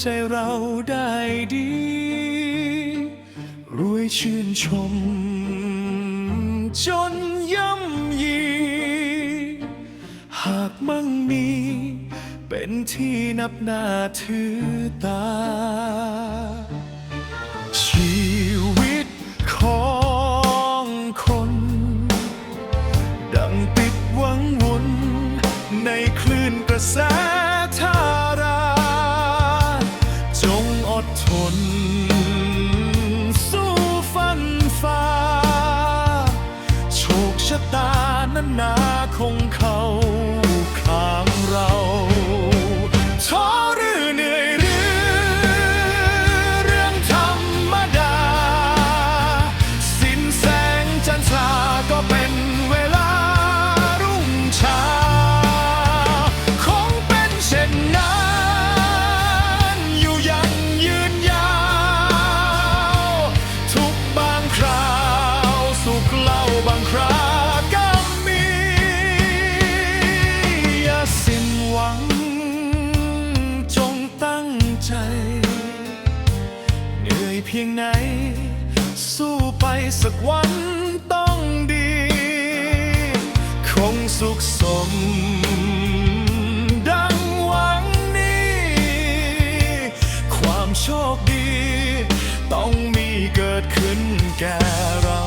ใจเราได้ดี รวยชื่นชม จนย่ำยี หากมั่งมี เป็นที่นับหน้าถือตา ชีวิตของคน ดังติดหวังวน ในคลื่นกระแส คนสู้ฟันฟ้าโชคชะตานั้นนาคงเข้าข้างเรา เพียงไหน สู้ไปสักวันต้องดี คงสุขสม ดังหวังนี้ ความโชคดี ต้องมีเกิดขึ้นแก่เรา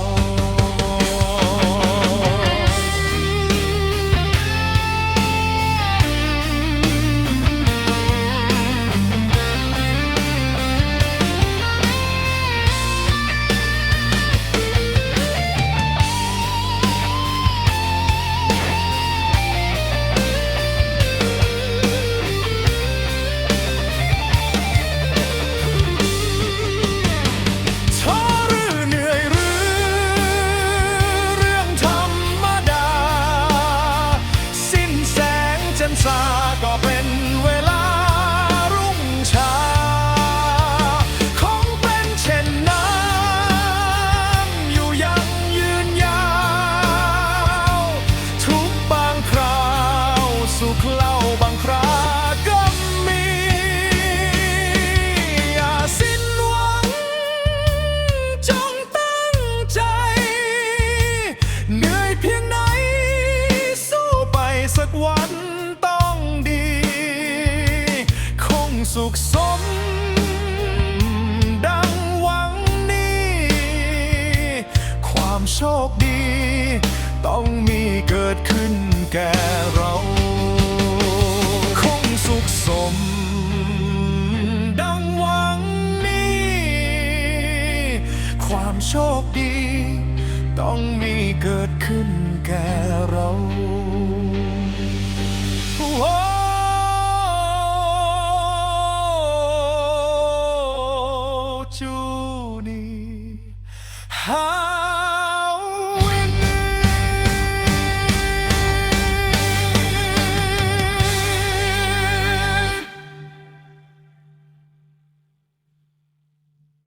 โชคดี ต้องมีเกิดขึ้นแก่เราคงสุขสม ดังหวังนี้ ความโชคดี ต้องมีเกิดขึ้นแก่เราจูนี h